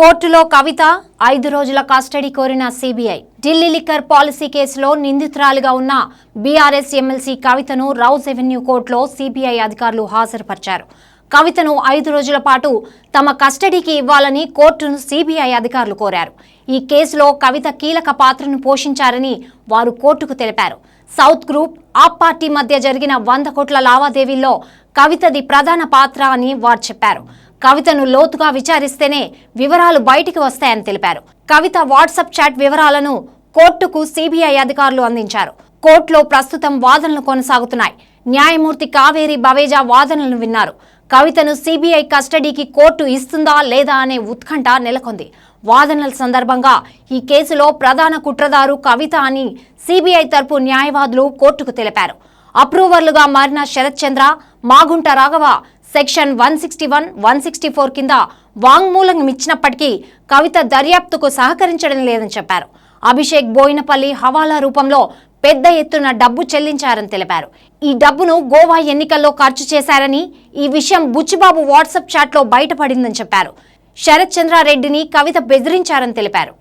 కోర్టులో కవిత ఐదు రోజుల కస్టడీ కోరిన సిబిఐ. ఢిల్లీ లిక్కర్ పాలసీ కేసులో నిందితురాలుగా ఉన్న బీఆర్ఎస్ ఎమ్మెల్సీ కవితను రౌజ్ ఎవెన్యూ కోర్టులో సిబిఐ అధికారులు హాజరుపరిచారు. కవితను ఐదు రోజుల పాటు తమ కస్టడీకి ఇవ్వాలని కోర్టును సిబిఐ అధికారులు కోరారు. ఈ కేసులో కవిత కీలక పాత్రను పోషించారని వారు కోర్టుకు తెలిపారు. సౌత్ గ్రూప్ ఆప్ పార్టీ మధ్య జరిగిన వంద కోట్ల లావాదేవీల్లో కవితది ప్రధాన పాత్ర అని వారు చెప్పారు. కవితను లోతుగా విచారిస్తేనే వివరాలు బయటికి వస్తాయని తెలిపారు. కవిత వాట్సాప్ చాట్ వివరాలను కోర్టుకు సిబిఐ అధికారులు అందించారు. కోర్టులో ప్రస్తుతం వాదనలు కొనసాగుతున్నాయి. న్యాయమూర్తి కావేరి బవేజా వాదనలను విన్నారు. కవితను సిబిఐ కస్టడీకి కోర్టు ఇస్తుందా లేదా అనే ఉత్కంఠ నెలకొంది. వాదనల సందర్భంగా ఈ కేసులో ప్రధాన కుట్రదారు కవిత అని సిబిఐ తరపు న్యాయవాదులు కోర్టుకు తెలిపారు. అప్రూవర్లుగా మారిన Sarath Chandra Magunta Raghava section one sixty one one sixty four కింద వాంగ్మూలం ఇచ్చినప్పటికీ కవిత దర్యాప్తుకు సహకరించడం లేదని చెప్పారు. అభిషేక్ బోయినపల్లి హవాలా రూపంలో పెద్ద ఎత్తున డబ్బు చెల్లించారని తెలిపారు. ఈ డబ్బును గోవా ఎన్నికల్లో ఖర్చు చేశారని ఈ విషయం బుచ్చిబాబు వాట్సాప్ చాట్లో బయటపడిందని చెప్పారు. శరత్ చంద్రారెడ్డిని కవిత బెదిరించారని తెలిపారు.